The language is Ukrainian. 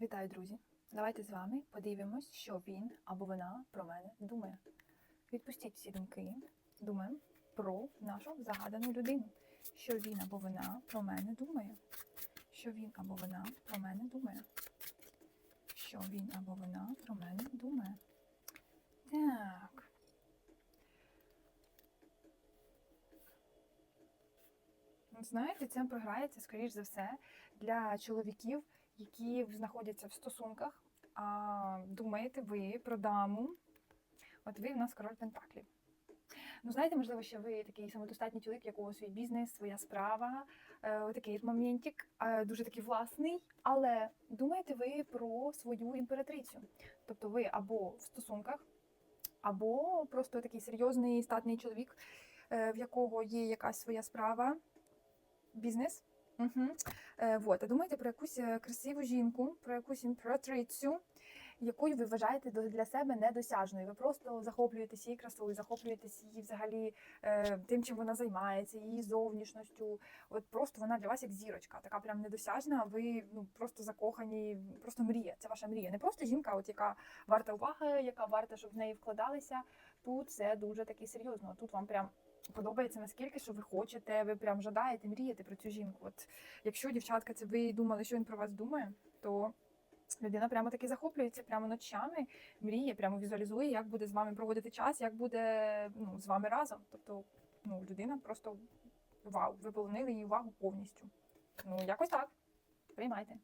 Вітаю, друзі! Давайте з вами подивимось, що він або вона про мене думає. Відпустіть всі думки, думаємо про нашу загадану людину. Що він або вона про мене думає. Що він або вона про мене думає. Що він або вона про мене думає. Так. Знаєте, це програється, скоріш за все, для чоловіків, які знаходяться в стосунках. А думаєте ви про даму? От ви в нас король Пентаклів. Ну, знаєте, можливо, ще ви такий самодостатній чоловік, якого свій бізнес, своя справа, е, такий моментик, е, дуже такий власний. Але думаєте ви про свою імператрицю? Тобто ви або в стосунках, або просто такий серйозний статний чоловік, е, в якого є якась своя справа, бізнес. Угу. Е, вот. А думаєте про якусь е, красиву жінку, про якусь імператрицю, якою ви вважаєте для себе недосяжною. Ви просто захоплюєтесь її красою, захоплюєтесь її взагалі е, тим, чим вона займається, її зовнішністю. От просто вона для вас як зірочка, така прям недосяжна. Ви ну просто закохані, просто мрія. Це ваша мрія. Не просто жінка, от яка варта уваги, яка варта, щоб в неї вкладалися. Тут це дуже таки серйозно. Тут вам прям. Подобається наскільки, що ви хочете, ви прям жадаєте, мрієте про цю жінку. От якщо дівчатка, це ви думали, що він про вас думає, то людина прямо таки захоплюється прямо ночами, мріє, прямо візуалізує, як буде з вами проводити час, як буде ну, з вами разом. Тобто, ну, людина просто вау, ви полонили її увагу повністю. Ну, якось так. Приймайте.